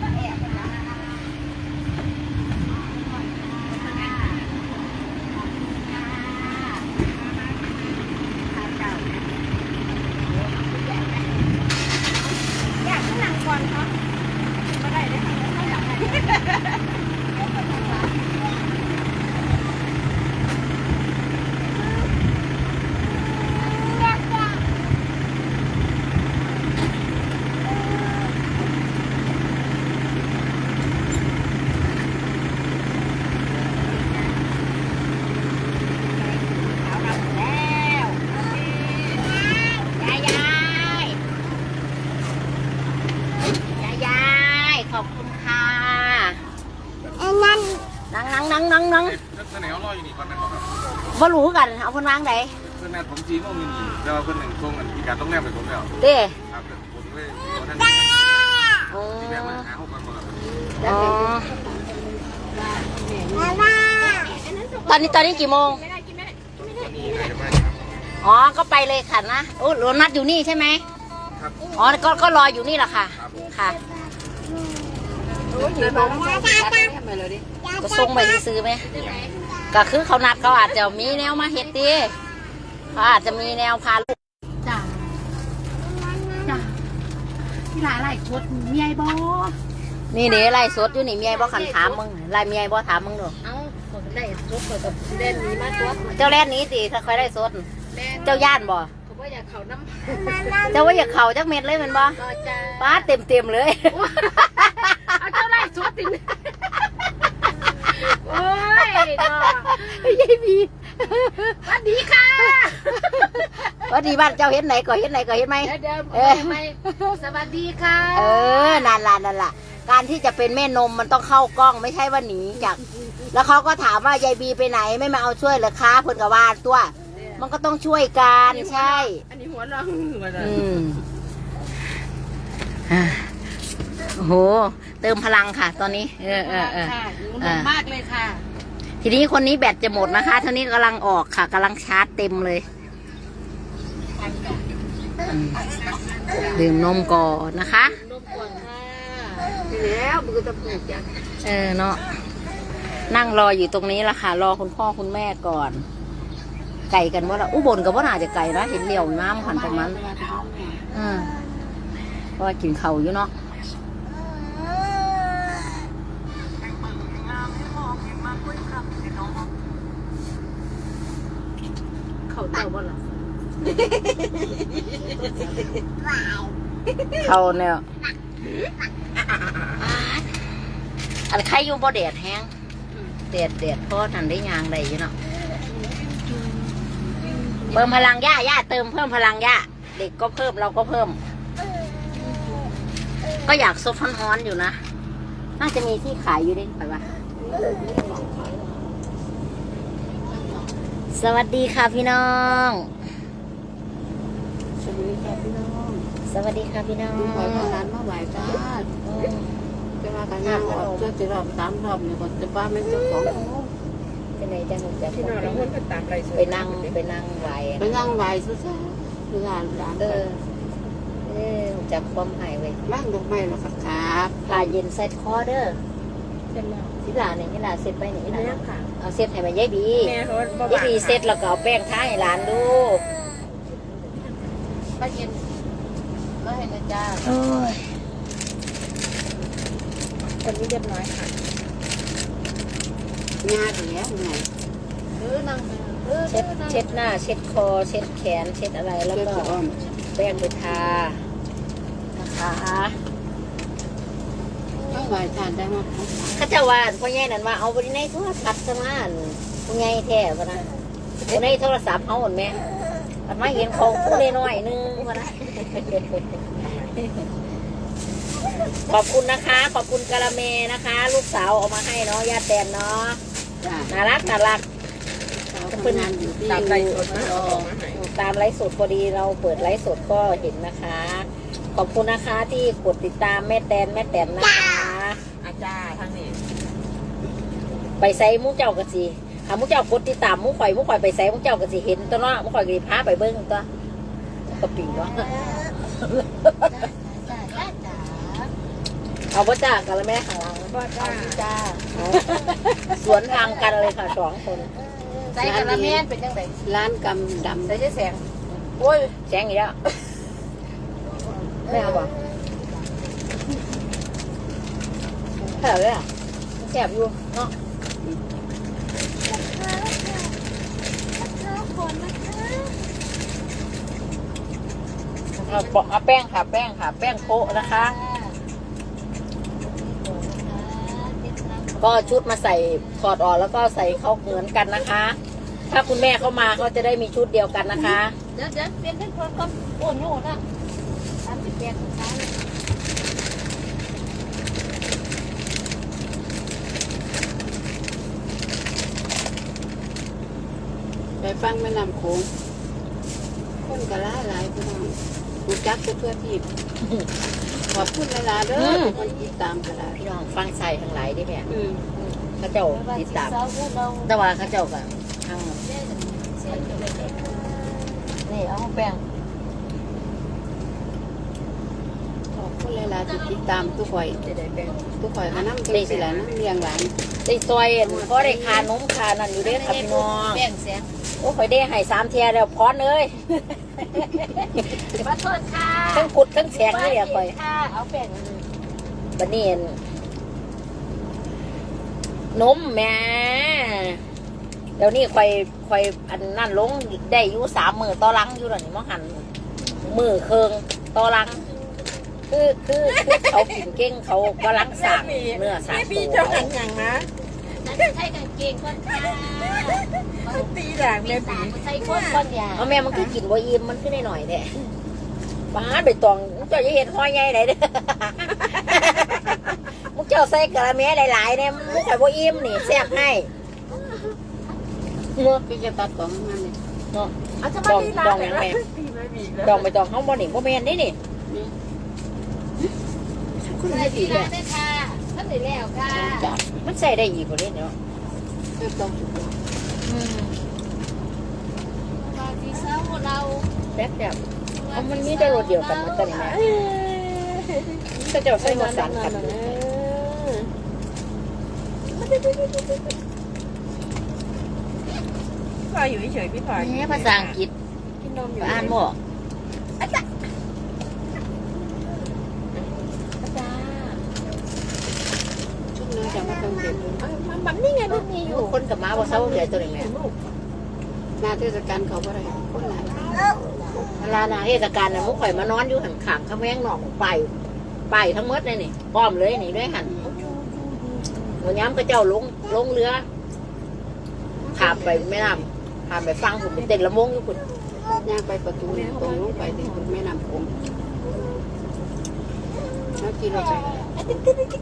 Yeah. นังนั่งนั่งนั่งเพื่อนรออยู่นี่ก่อนแม่บอกครับบ่รู้กันเอาคนวางไหนเพื่อนแม่ผมจีโมงอยู่นี่แล้วเพื่อนหนึ่งช่วงกันมีการต้องแนบไปผมแล้วเด้ครับผมเลยขอท่านอ๋อที่แม่มาหาเขาก่อนก่อนอ๋อตอนนี้ตอนนี้กี่โมงนี่ใครจะมาครับอ๋อ ก็ไปเลยค่ะนะโอ้รถนัดอยู่นี่ใช่ไหม ครับ อ๋อ ก็ ก็รออยู่นี่แหละค่ะ ค่ะ โอ้ยเดี๋ยวน้องมาทำอะไรดิ ก็ส่งไปซื้อไหมก็คือเขานัดเขาอาจจะมีแนวมาเฮ็ดดีเขาอาจจะมีแนวพาลูกจ้าจ้าที่หลายหลายชุดมีไอ้บอนี่เด้ไล่สดอยู่นี่เมียบ่ขันถามมึงไล่เมียบ่ถามมึงดูเอ้าคนได้ชุดคนกับเล่นนี้มาตัวเจ้าแล่นหนี้สิถ้าใครได้สดแล่นเจ้าย่านบ่เขาว่าอยากเขาน้ำเจ้าว่าอยากเข่าจักเม็ดเลยแมันบ่ก็จะป้าเต็มเต็มๆเลยเอาเจ้าไล่ชุดติน โอ้ยเนาะยายบีสวัสดีค่ะว่าดีบ้านเจ้าเห็นไหนก็เห็นไหนก็เห็นไหม เดี๋ยวเดี๋ยวเอ้ยไม่สวัสดีค่ะเออนั่นล่ะนั่นล่ะ การที่จะเป็นแม่นมมันต้องเข้ากล้องไม่ใช่ว่าหนีจาก แล้วเขาก็ถามว่ายายบีไปไหนไม่มาเอาช่วยเหรอคะเพิ่นก็ว่าตัว มันก็ต้องช่วยกันใช่ อันนี้หัวเราะหัวเราะอืมอะโอ้โห เติมพลังค่ะ ตอนนี้ เออเออเออ ค่ะหนูหนุ่มมากเลยค่ะ ทีนี้คนนี้แบตจะหมดนะคะเท่านี้กำลังออกค่ะกำลังชาร์จเต็มเลยอืมดื่มนมก่อนนะคะนมก่อนค่ะแล้วมือจะปลูกจ้ะเออเนาะนั่งรออยู่ตรงนี้ละค่ะ รอคุณพ่อคุณแม่ก่อน ไก่กันว่าละอุบลกับว่าน่าจะไก่นะเห็นเหลี่ยวน้ำหันตรงนั้นอืมเพราะว่ากินเขาวอยู่เนาะ เขาเต่าบ่ล่ะเขาเนี่ยอันใครอยู่บ่แดดแห้งแดดแดดเพราะนั่นได้ยางได้อยู่เนาะเพิ่มพลังย่าย่าเติมเพิ่มพลังย่าเด็กก็เพิ่มเราก็เพิ่ม ก็อยากซดฮ้อนๆอยู่นะ น่าจะมีที่ขายอยู่ดิไปวะ สวัสดีค่ะพี่น้อง สวัสดีค่ะพี่น้องสวัสดีค่ะพี่น้องดูหอยพาร้านมาไหวจ้าจะมากันย่างออกเพื่อจะรอบสามรอบเนี่ยก่อนจะป้าไม่เจ้าของเป็นไงจะหนุกจะที่นอนเราคนไปตามไรไปนั่งไปนั่งไหวไปนั่งไหวซะซะคือร้านร้านเออเออจับความหายไว้บ้างดอกไม้เราครับครับผ่าเย็นเซ็ตคอเด้อเจ็บแล้วสิลาเนี่ยนี่ลาเซ็ตไปนี่แม่ลาค่ะ เอาเซ็ตให้มันยายบีแม่เขายายบีเซ็ตแล้วก็เอาแป้งทาให้หลานดูป้าเย็นก็เห็นนะจ้าโอ้ยคนนี้เรียบร้อยค่ะงานแล้วไงเออนั่งเออเช็ดเช็ดหน้า เช็ดคอ เช็ดแขน เช็ดอะไรแล้วก็แป้งไปทานะคะ ไม่ไหวทานได้ไหมเข้าเจ้าว่าพ่อใหญ่นั่นว่าเอาไปในโทรศัพท์ซะมาอั่นพ่อใหญ่แท้ปะนะเอาในโทรศัพท์เขาหมดไหมอันมาเห็นของผู้น้อยๆนึงปะนะขอบคุณนะคะ ขอบคุณกะละเมนะคะ ลูกสาวเอามาให้เนาะญาติแตนเนาะจ้าน่ารักน่ารักเป็นงานอยู่ที่ตามไลฟ์สดนะตามไลฟ์สดพอดีเราเปิดไลฟ์สดก็เห็นนะคะ ขอบคุณนะคะที่กดติดตามแม่แตนแม่แตนนะคะอา จารย์ทางนี้ไปใส่หมุ้เจ้ากะสิหาหมุ้เจ้ากดติดตามหมุ้ข่อยหมุ้ข่อยไปใส่หมุ้เจ้ากะสิเห็นตัวเนาะหมุ้ข่อยก็สิพาไปเบิ้งตัวกระปิ่งเนาะจ้าจ้าจ้าเอาบ่จ้ากันแล้วแม่ข้างหลังบ่จ้าจ้าสวนทางกันเลยค่ะสองคนใส่กะละแม่เป็นจังไดร้านกำดำใส่เสื้อแสงโอ้ยแสงอีกแล้วไม่เอาบ่ แซ่บเลยอะแซ่บอยู่เนาะเอาปอกเอาแป้งค่ะ แป้งค่ะ แป้งโคะนะคะ ก็ชุดมาใส่ถอดออกแล้วก็ใส่เข้าเหมือนกันนะคะ ถ้าคุณแม่เข้ามาก็จะได้มีชุดเดียวกันนะคะ เดี๋ยวเดี๋ยวเปลี่ยนเป็นคนก็โอ้โหนะสามสิบแปดสาม ฟังแม่น้ำโขงคนก็หลายหลายพี่น้องรู้จักแต่เพื่อที่ขอบคุณหลายๆเด้อือมคนติดตามก็ได้พี่น้องฟังใส่ทั้งหลายดิแม่อืมเขาเจ้าติดตาม แต่ว่าเขาเจ้ากันทางนี่เอาแป้งขอบคุณหลายๆที่ติดตามทุกข่อยจะได้แป้งทุกข่อยมานั่งจังสิแหละนั่งเลี้ยงหลานได้ซอยเพราะได้คานมคานั่นอยู่เด้อค่ะพี่น้องแบ่งเสีย โอ้ข่อยได้ให้สามเทียแล้วพอนเลยขอโทษค่ะทั้งกุดทั้งแสงเลยอะข่อยค่ะเอาแบ่งบันนี้อั่นนมแหม่เดี๋ยวนี้ข่อยข่อยอันนั่นลงได้อยู่สามมือต่อหลังอยู่หรอนี่มหันมือเคืองต่อหลังคือคือคือเขากินเก่งเขากำลังสั่งเนื้อสั่งตัวอย่างนะ นั่นจะใช้กางเกงคนค่ะตีด่างมีแม่สาปีมใส่คนคนยาเอาแม่มันคือกินบ่อิ่มมันคือได้หน่อยเนี่ยบ้านไปตองมึงเจ้าจะเห็นห้อยใหญ่ไหนเด้อมึงเจ้าใส่กระแม่หลายๆเนี่ยมึงข่อยบ่อิ่มนี่แซ่บให้เนาะพี่จะตัดของมันเลยเนาะอาจจะดมาองดีดองอย่างแม่ตีไม่มีดองไปดองเฮาบ่นี่บ่แม่นนี่นี่คุณได้ดีเลยค่ะท่าน ได้แล้วค่ะจ้ะมันใส่ได้อีกบ่เด้เนาะคือต้องจุดมาที่เช้าเราแซ่บแบบเอามันมีได้รสเดียวกันหมันตัวนี้แม่ก็เจ้าใส่มาสันกันพลอยอยู่เฉยๆพี่พลอยแหมภาษาอังกฤษ กินนมอยู่ อ่านบ่ชุดนึง จะมาต้องเก็บมันแบบนี่ไงมันมีอยู่คนกับมาบ่เซาใหญ่ตัวนี้แม่หน้าเทศกาลเขาบ่ได้คนหลายเวลาหนาเทศกาลน่ะมุกข่อยมานอนอยู่หันข้างข้างแมงหนองไป ไปทั้งหมดเลยนี่ป้อมเลยนี่ด้วยหันวันย้ำก็เจ้าลงลงเรือขามไปแม่น้ำขามไปฟังผมเป็นเต็นละมงอยู่คุณย่างไปประตูตรงลงไปที่แม่น้ำโขงแล้วกินเราไป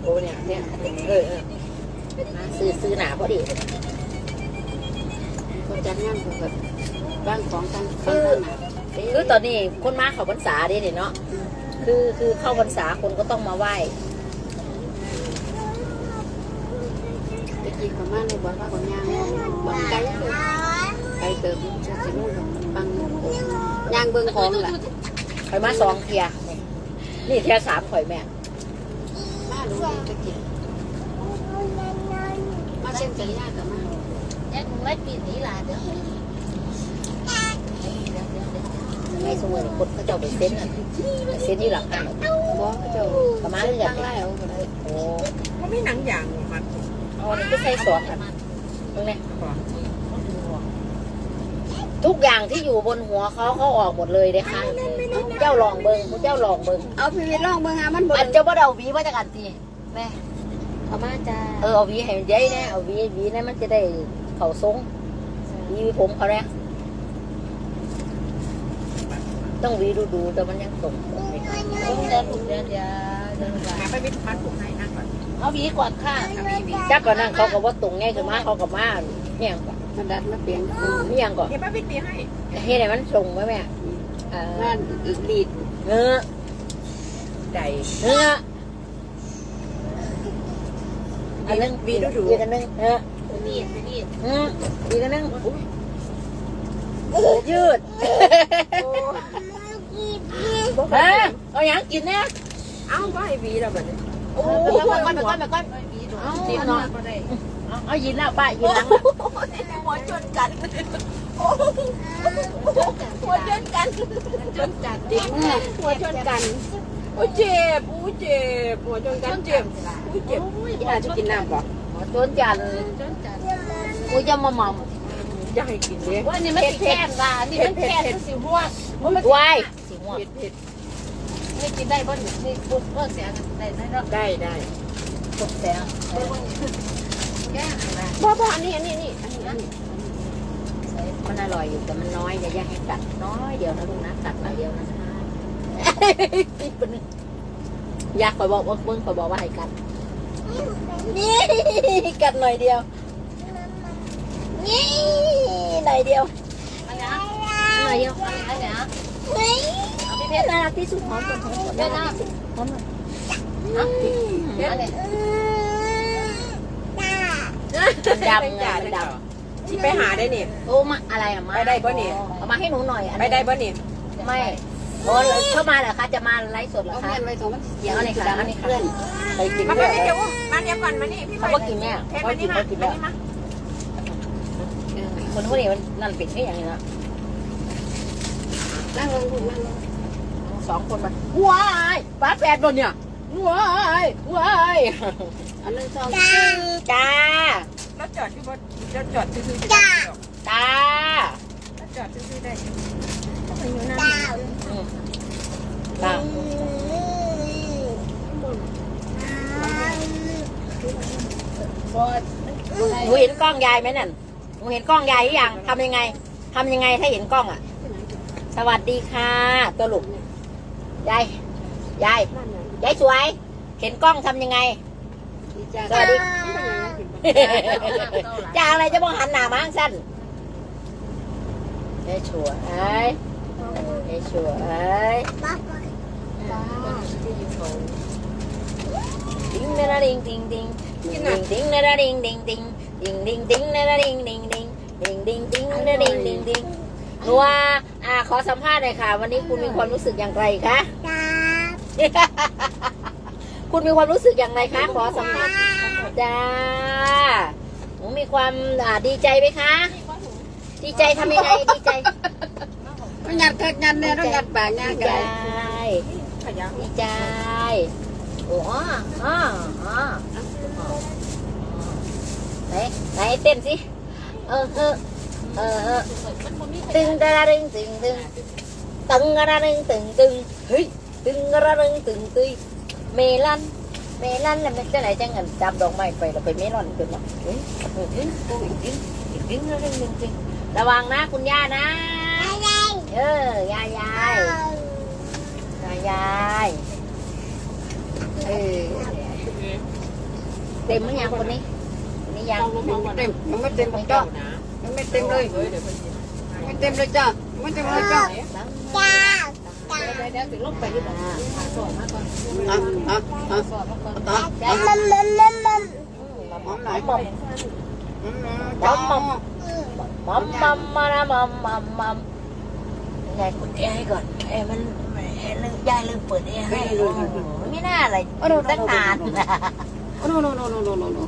โอ้เนี่ยเนี่ยเออเออมาซื้อซื้อหนาพอดีคนจัดงานเขาก็บ้านของกันข้างหน้าคือตอนนี้คนมาเข้าพรรษาเด้นี่เนาะคือคือเข้าพรรษาคนก็ต้องมาไหว้ตะกี้เขามาในบ้านว่าคนย่างบ้านไกลเลยไกลเติมจะสิลูกบังย่างเบิ่งของล่ะข่อยมาสองเทียนี่เทียสามข่อยแม่าดูตะกี้มาเช่นกันยากกับมายังไม่ปีนี้ล่ะเด้อไงสมมติคนเขาเจ้าไปเซ็นอะเซ็นอยู่หลังอะบอกเขาเจ้าประมาณนี้แหละตั้งไล่เอาได้โอ้มันไม่หนังอย่างมันอาอันนี้ก็ใส่ซอสกันตรงนี้ทุกอย่างที่อยู่บนหัวเขาเขาออกหมดเลยเลยค่ะ เจ้าลองเบิงเจ้าลองเบิงเอาพี่วิทย์ลองเบิ่งหามันบ่อันเจ้าบ่ได้เอาหวีมาจากอันตีแม่เอามาจ้าเออเอาหวีให้มันใหญ่นะเอาหวีหวีนั้นมันจะได้เขาทรงหวีผมเขาเนี่ยต้องหวีดูดูๆแต่มันยังตรงไม่ได้เดินถูกเดินเดี๋ยวเดินไปหาไปวิทย์พัดถูกให้นั่งก่อนเอาหวีก่อนค่ะจักก่อนนั่งเขาก็ว่าตรงไงคือมาเขาก็มาเนี่ยงก่อนมาดัดมาเปลี่ยนเนี่ยงก่อนเดี๋ยวป้าวิทย์ตีให้เฮ็ดให้มันตรงไหมแม่ เออมาลีดเนื้อใจเนื้ออันนึงวีดูดูอีกอันนึงเนื้อลีดลีดอืมอีกอันนึงยืดฮะเอาอย่างกินเนี่ยเอาก็ให้วีแล้วแบบนี้โอ้ยมาก้อนมาก้อนมาก้อนเอาตีนอนเอา เอายินแล้วป้ายินหลังหัวชนกันหัวชนกันชนกันจริงหัวชนกันโอ้ยเจ็บอู้เจ็บหัวชนกันเจ็บอู้เจ็บยาจะกินน้ำป่ะจนจันกูจะมาหม่อมจะให้กินเลยว่านี่มันสิแค่นว่านี่มันแค่นสิหัววายสิหัวเผ็ดเผ็ดนี่กินได้บ่นี่นี่ปุ๊บเลิกเสียงได้ได้เนาะได้ได้ปุ๊บเสียง แก้นะพ่อพ่ออันนี้อันนี้นี่อันนี้อันนี้มันอร่อยอยู่แต่มันน้อยอย่าอย่าให้กัดน้อยเดียวนะลูกนะกัดหน่อยเดียวนะอยากคอยบอกว่าเพิ่งคอยบอกว่าให้กัดนี่กัดหน่อยเดียวนี่หน่อยเดียวหน่อยเดียวอะไรนะเอาพี่เพชรน่ารักที่สุดหอมก่อนหอมก่อนน่ารักที่สุดหอมหน่อยเอา เอาเลยมันดำไงมันดำที่ไปหาได้นี่โอ้มาอะไรอะมาไปได้ปะเนี่ย เอามาให้หนูหน่อยอันไปได้ป่ะนี่ไม่โอ้เข้ามาเหรอคะจะมาไลฟ์สดเหรอเอาคะเงินไว้ตรงมันเดี๋ยวเอาเลยค่ะเอาเลยค่ะเพื่อนไปกินมาด้ไปวยเดี๋ยวมาเดี๋ยวก่อนมานี่พี่เขาบอกกินเนี่ยเพชรเขามากินี่นมาเขากินมาแล้วนี่มาคนพวกนี้มันนั่นปิดไม่อย่างนี้นะนั่งลงคุณนั่งลงสองคนมาว้ายป้าแปดบนเนี่ยว้ายว้าย อันนึงสองจ้าแล้วจอดที่บนแล้วจอดซื้อๆจ้าจ้าแล้วจอดซื้อๆได้อยู่อืมจ้าหนูเห็นกล้องยายไหมนั่นหนูเห็นกล้องยายหรือยังทำยังไงทำยังไงถ้าเห็นกล้องอะ สวัสดีค่ะตัวลูกยายยายยายสวย เห็นกล้องทำยังไง สวัสดีจะอะไรจะมองหันหน้ามาข้างสั้นยายสวยยายสวยดิ้งนะนะดิ้งดิ้งดิ้งดิ้งดิ้งนะนะดิ้งดิ้งดิ้งดิ้งดิ้งดิ้งนะนะดิ้งดิ้งดิ้งดิ้งดิ้งดิ้งนะดิ้งดิ้งดิ้งหนัวอ่าขอสัมภาษณ์หน่อยค่ะ วันนี้คุณมีความรู้สึกอย่างไรคะคุ ณมีความรู้สึกอย่างไรคะ ขอสัมภาษณ์จ้าหนูมีความอ่าดีใจไหมคะ ดีใจทำยังไงดีใจ ต้องยัดแค่ยัดเนี่ยต้องยัดปากยัดดีกัใจนดีใจ โอ้อ๋ออ๋ออ๋อไหนไหนเต้นสิ เออเออเออเออตึงกระดึงตึงตึงตึงกระดึงตึงตึงเฮ้ยตึงกระดึงตึงตึง เมลัน เมลันแล้วมันจะไหนจะเงินจับดอกไม้ไปเราไปเมลอนกันหรอกเฮ้ยดิ้งกูอีกดิ้งอีกดิ้งแล้วดิ้งจริงระวังนะคุณย่านะเออยายยายยายเออเต็มไหมยังคนนี้คนนี้ยังเต็มมันไม่เต็มหรกจ้ายันไม่เต็มเลยไม่เต็มเลยจ้ะไม่เต็มเลยจ้ะ อบมาก่อนอะอะอะสอบมาก่อนต่อจ้าอะหอมหน่อยหอมหอมหอมมหอมมานะหอมหอมหอมยายกดแอร์ให้ก่อนแอร์มันแอร์ลืมยายลืมเปิดแอร์ให้โอ้โหไม่น่าอะไรอยู่ตั้งนานโอ้โนโนโนโนโนโน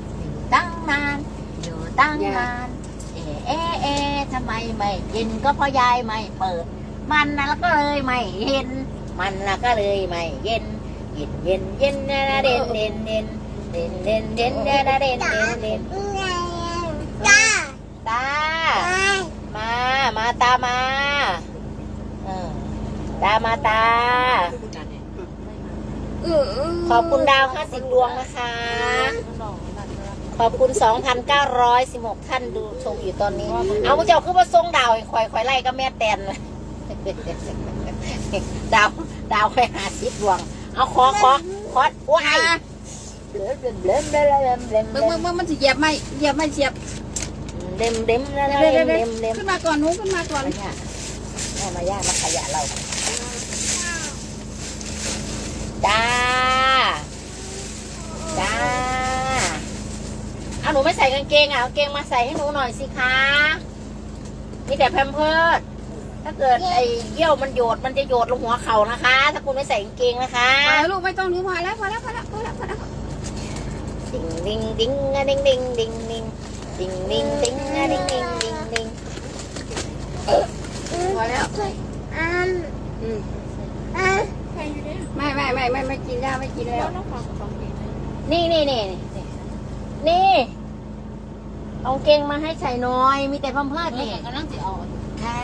ตั้งนาน อยู่ตั้งนาน เอะเอะเอะทำไมไม่กินก็เพราะยายไม่เปิด มันน่ะก็เลยไม่เห็น มันนะก็เลยไม่เย็นเย็นเย็นเย็นนะเด่นเด่นเด่นเด่นเด่นเด่นนเด่นเด่นเด่นตามามาตามาตามาตา ขอบคุณดาว50ดวงนะคะ ขอบคุณ2,916ท่านดูชมอยู่ตอนนี้ เอาเจ้าคือว่าทรงดาวคอยคอยไล่ก็แม่แตนเลย ดาวดาวคอยหาสิบดวง เอาขอขอขอว้ายเบลมเบลมเบลมเบลมเบลมมึงมึงมึงมันจะเหยียบไหมเหยียบไหมเสียบเบลมเบลมเบลมเดี๋ยวเบเดี๋ยวลเดี๋ยวมเบลมขึ้นมาก่อนหนูขึ้นมาก่อนมาย่าแม่มาย่ามาขยะเราจ้าจ้าเอาหนูไม่ใส่กางเกงอะเอากางเกงมาใส่ให้หนูหน่อยสิคะมีแต่แพมเพิร์ด ถ้าเกิดไอ้เยี่ยวมันโยดมันจะโยดลงหัวเข่านะคะ ถ้าคุณไม่ใส่กางเกงนะคะมาลูกไม่ต้องนิ้วพอแล้วพอแล้วพอแล้วพอแล้วพอแล้วดิงดิงดิงอะดิงดิงดิงดิงดิงดิงดิงอะดิงดิงดิงดิงพอแล้วอืมไม่ไม่ไม่ไม่ไม่กินแล้วไม่กินแล้วนี่นี่นี่นี่เอาเกงมาให้ใส่น้อย มีแต่พัมเพิร์ดนี่กำลังสิเอา ค่ะ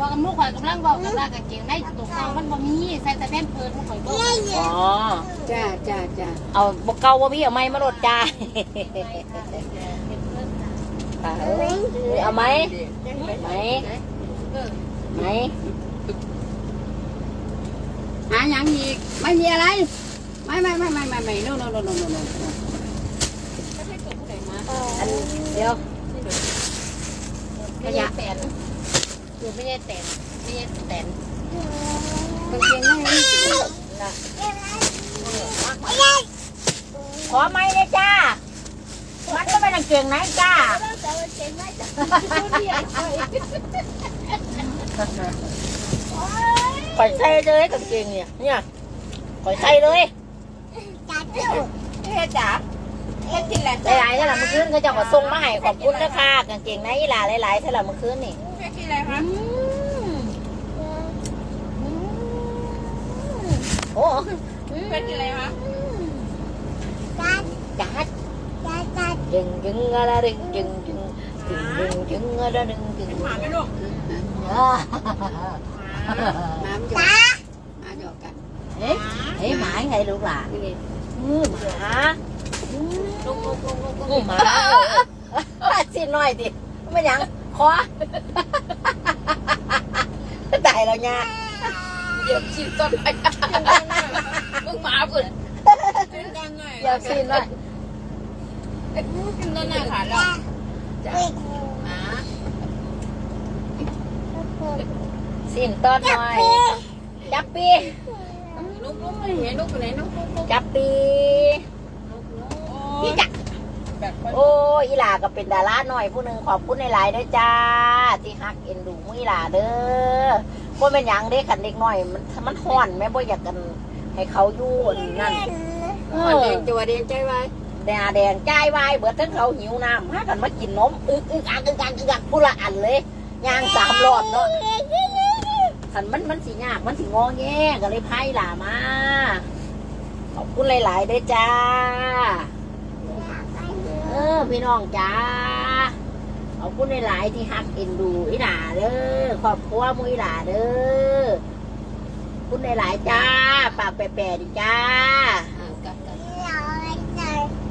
บอกกับลูกข่อยกำลังบอกกันว่ากางเกงในตกแต่งมันบ่มีใส่แต่แผ่นเพิร์ดลูกข่อยบอกอ๋อ จ้าจ้าจ้าเอาบกเกาบ่พี่เอาไม้มาโดดจ้าค่ะเอ้ยเอาไหมไหมไหมหาอย่างอีกไม่มีอะไร ไม่ไม่ไม่ไม่ไม่ไม่ no no no no no no อันเดี๋ยวขยะแต นคือไม่ใช่แตนไม่ใช่แตนกางเกงในนี่ขอไม้เลยจ้ามันก็ไม่ต้องเก่งไหนจ้าข่อยใส่เลยกางเกงเนี่ย เนี่ยข่อยใส่เลยเฮ้จ๋าเฮ็ดกินแหละหลายๆเท่าไหร่เมื่อคืนเขาจะมาส่งมาให้ขอบคุณนะคะกางเกงในอีหลาหลายๆเท่าไหร่เมื่อคืนนี่ เฮ็ดกินอะไรคะ โอ้เฮ็ดกินอะไรคะจัดจึงจึงอะไรดึงจึงจึงจึงจึงจึงอะไรดึงจึงหมาไหมลูกอ่าน้ำหยอกมาหยอกกันเฮ้ยเฮ้ยหมาไงลูกหลานหมาลูกลูกลูกลูกอืมหมาสิหน่อยดิไม่ยังคอตายแล้วเนี่ย เหยียบฉีดต้นไม้มึงหมาพุ่นขึ้นกันหน่อยเดี๋ยวสิหน่อยขึ้นต้นหน้าขาแล้วหมาสินต้นหน่อยจับปีลูกลูกเห็นลูกไปไหนลูกลูกลูกจับปีพี่จักแบบโอ้ยอีหลาก็เป็นดาราหน่อยผู้หนึ่งขอบคุณในหลายๆเด้อจ้า ที่ฮักเอ็นดูมืออีหลาเด้อ คนเป็นหยังเด็กขันเด็กน้อย มันมันห่อนแม่บ่อยากกัน ให้เขาอยู่อันนั่นเอมันอแดงจัวแดงใจไว้แดงแดงใจายวายเบิดทั้งเขาหิวน้ำหากันมากินนมอึกอึกอักอึกอักอึกอักพูละอันเลยย่างสามรอบเนาะขันมันมันสียากมันสีงอแงก็เลยพายหลามาขอบคุณหลายๆเด้อจ้า เออพี่น้องจ้า ขอบคุณหลายที่ฮักเอ็นดูอีหลาเด้อครอบครัวมุยหลาเด้อคุณหลายจ้าปากแปะๆดิจ้า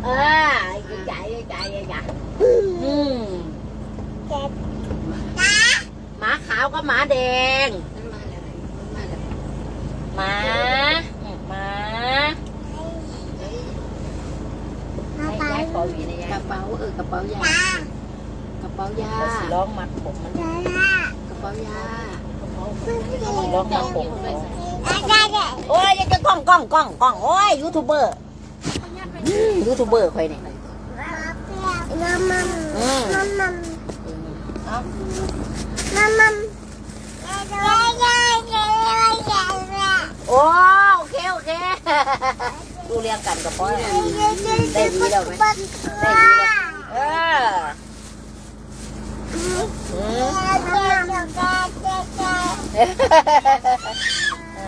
เออใหญ่ใหญ่ใหญ่ใหญ่อืมหมาขาวกับหมาแดงนั่นมาแล้วมาแล้วหมาอืมหมาให้ยายขอหวีนะยายกระเป๋าเออกระเป๋ายา กระเป๋ายาเราสิร้องมัดผมมันกระเป๋ายาสิร้องมัดผมโอ้ยยังจะกล้องกล้องกล้องกล้องโอ้ยยูทูบเบอร์อืมยูทูบเบอร์ใครเนี่ยอืมเอาโอ้โอเคโอเคดูเรียงกันกับพ่อเนี่ยได้ดีแล้วไหมได้ดีแล้วเอออืม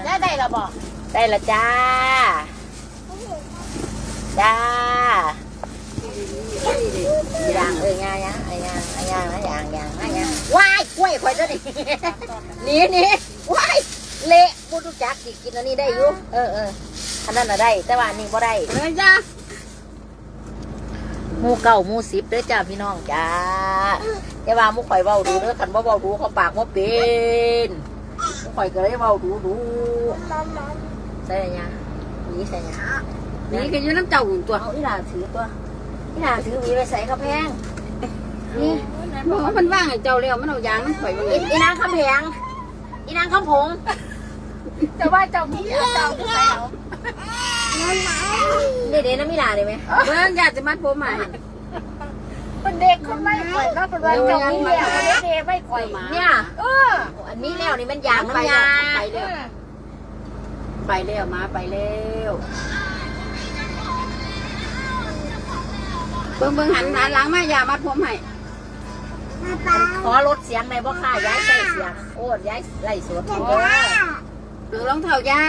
ได้ได้ล้วบอกได้ละจ้า จ้าอย่างเออย่างยางไอ้ยางไอ้ยางนะยางยางไอ้ย่างว้ายกล้วยข่อยจะนี่หนี่นี่ว้ายเละพูดรู้จักสิกินอันนี้ได้อยู่เออเอออันนั้นน่ะได้ แต่ว่าอันนี้บ่ได้เลยจ้าหมูเก่าหมูสิบเด้อจ้าพี่น้องจ้า แต่ว่าหมูข่อยเบาดูเด้อคันบ่เบาดูเขาปากว่าเป็นหมูข่อยก็เลยเบาดูดูใส่ยังนี่ใส่ยังนี่ก็อยู่น้ำเจ้าหุ่นตัวเอาอีหลาถือตัวอีหลาถือหวีไปใส่กระแพงนี่บอกว่ามันว่างให้เจ้าแล้วมันเอายางมันข่อยว่าไงอีอีนางคำแพงอีนางคำผงแต่ว่าเจ้ามีเจ้าใส่เอาเด็ดๆนะมีหลาได้ไหมเบิ่งอยากจะมัดผมใหม่ เป็นเด็กคนไม่ข่อยแล้วเป็นวันเจ้านี้แล้วเป็นเด็กไม่ข่อยเนี่ยเอออันนี้แล้วนี่มันยางน้ำยาไปเร็วไปเร็วมาไปเร็วเบิ่งเบิ่งหันหันหลังมาอย่ามัดผมให้ขอลดเสียงในบ่ค่ะย้ายใส่เสียงโอ้ย้ายไล่สดเด้หรือรองเท้าย่า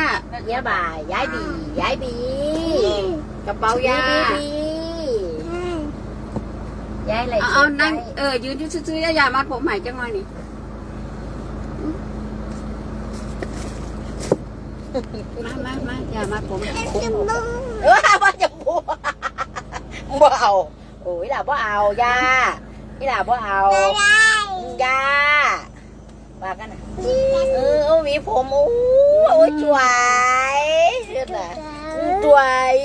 ย้ายบ่ายย้ายบีย้ายบีกระเป๋ายาย่าบี ย้ายอะไรเอาเอานั่งเออยืนอยู่ซื่อๆอย่าอย่ามัดผมให้จังหน่อยนี่มามามาอย่ามัดผมเออบ่จะพูดบ่เอาโอ้ยล่ะบ่เอาย่านี่ล่ะบ่เอาย่าว่ากันนะเออเอาหวีผมโอ้โอ้ยสวยเชื่อน่ะอืมสวย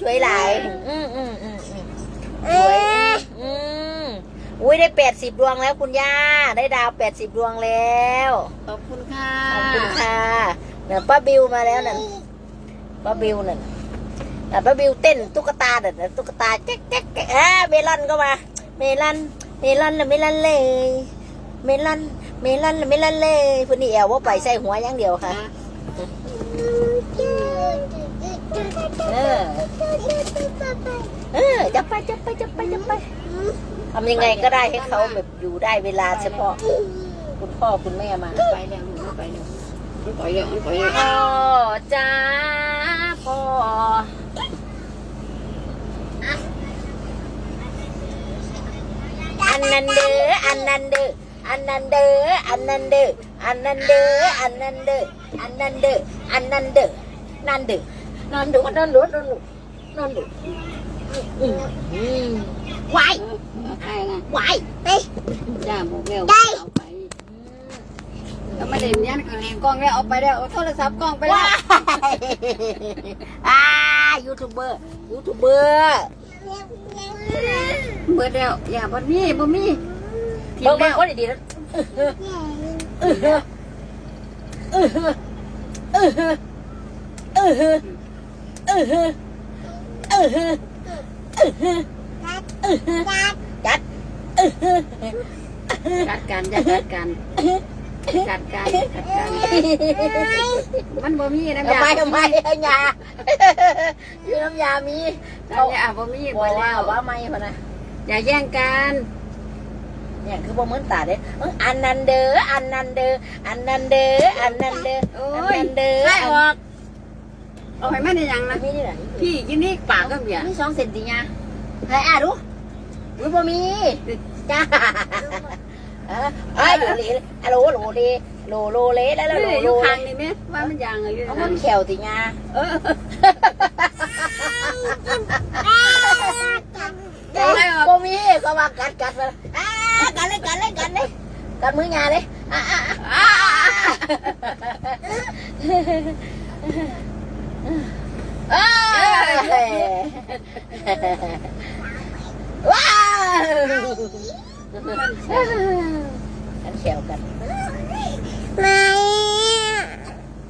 สวยหลายอืมอืมอืมอืมสวยอืมอุ้ย ได้แปดสิบดวงแล้วคุณย่า ได้ดาวแปดสิบดวงแล้วขอบคุณค่ะขอบคุณค่ะเนี่ยป้าบิวมาแล้วนั่นป้าบิวนั่นน่ะป้าบิวเต้นตุ๊กตาเด็ดตุ๊กตาแจ๊กแจ๊กแจ๊กอ่าเมลอนก็มา เมลอนเมลอนละเมลอนเลย เมลอนเมลอนละเมลอนเลยพุ่นนี่แอวว่าไปใส่หัวอย่างเดียวค่ะเออเออจะไปจะไปจะไปจะไป ทำยังไงก็ได้ให้เขาแบบอยู่ได้เวลาเฉพาะ คุณพ่อคุณแม่มาไปแล้วลูกไปแล้วไปแล้วไปแล้วพ่อจ้าพ่ออันนันเดออันนันเดออันนันเดออันนันเดออันนันเดออันนันเดออันนันเดออันนันเดอนันเดอนันดุนันดุนันดุนันดุอืมอืมวาย ใช่ไงวายไปจ้าบอกแล้วเอาไปแล้วมาเด่นยันกับเรียงกล้องแล้วเอาไปแล้วเอาโทรศัพท์กล้องไปแล้วว้ายอ่ายูทูบเบอร์ยูทูบเบอร์เบิดแล้วอย่าบ่มีบ่มีเบิ่งเบิ่งคนดีๆนะเออเออเออเออเออเออเออเออเออจัดเออ กัดกันอย่ากัดกันกัดกันกัดกันมันบ่มีน้ำทำยาไมทำไมเอายาอยู่น้ำยามีน้ำยาบ่มีบบ่อกว่าแล้วว่าไม่พะนะอย่าแย่งกันเนี่ยคือบ่เหมือนตาเด้เอ้ยอันนันเดออันนันเดออันนันเดออันนันเดอโอ้อันยนันเดอใช่ออกเอาให้มันได้ยังนะมีนี่ไหนพี่กินนี่ปากก็เบียมีสองเซนติญาให้อะดู อุ้ยบ่มีจ้าเออเอ้ยโลเลอะโลโลเลโลโลเลแล้วแล้วโลอโลยู่เลข้างนี่ไหมว่ามันยังอะไรอยู่เอานั่มันนแขวติญาเออเอ้ยบ่มีก็ว่ากัดกัดมาอ่ากัดเลยกัดเลยกัดเลยกัดมือยาเลยอ่าอ่าอ่าเอ้ยว้าว กันแขวกัน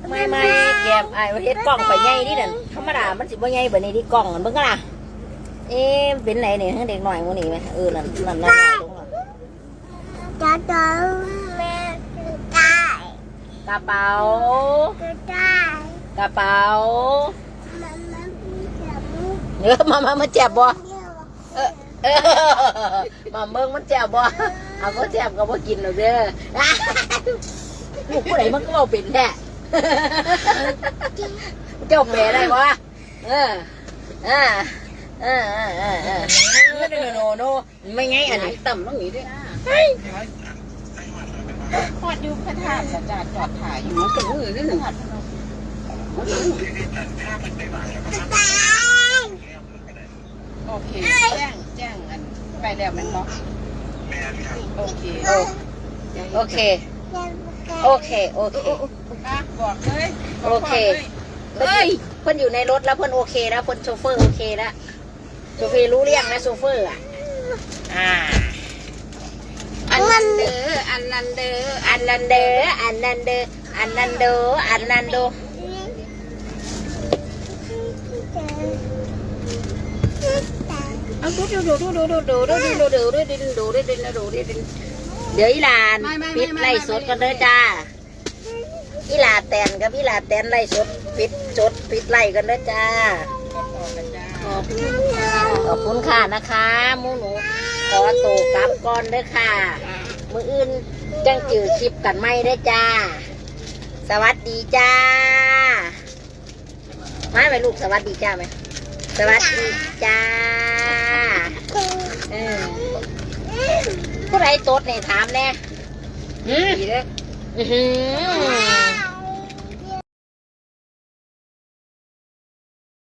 ไม่ไม่ไม่แกมไอ้ประเทศกล้องไปใหญ่ดินั่นธรรมดามันสิบ่ใหญ่แบบนี้ดิกล้องมันเบิ่งกันล่ะเอ๊ะเป็นไหนเนี่ยเด็กหน่อยมูนี่ไหมเออนั่นนั่นนั่นนั่นตรงนั้นกระเป๋ากระเป๋าเออมามามาเจ็บบ่เออ เออมาเบิ่งมันเจ็บบ่เอาก็เจ็บก็บ่กินหรอกเด้อลูกผู้ใดมันก็เอาเป็นแท้เจ้าแม่ได้ปะเออเออเออเออเออเออโนโนโนไม่ไงอันนี้ต่ำต้องหนีด้วยพอดอยู่พระธาตุจอดจอดถ่ายอยู่หนูกับมือด้วยหนึ่งโอเคแจ้ง แจ้งอันไปแล้วแมันบอกโอเคโอเค โอเค โอเค อะบอกเลยบกโอเคก่นลยเฮ้ยเพิ่นอยู่ในรถแล้วเพิ่นโอเคแล้วเพิ่นโชเฟอร์โอเคแล้วโชเฟอร์รู้เรื่องนะโชเฟอร์อะอ่าอันนั้นเด้ออันนั้นเด้ออันนันเดออันนันเดออันนันโดอันนันโด เดี๋ยวอีหลานปิดไล่สดกันเลยจ้าอีหลาแตนกับอีหลาแตนไล่สดปิดสดปิดไล่กันเลยจ้าขอบคุณค่ะขอบคุณค่ะนะคะมูหนูขอโตกลับก่อนเลยค่ะ มืออื่นจังจือคลิปกันไม่ได้จ้า สวัสดีจ้ามาไหมลูกสวัสดีจ้าไหมสวัสดีจ้า เออผู้ใดโต๊ดเนี่ยถามแน่หืม ดีเด้ออื้อหือ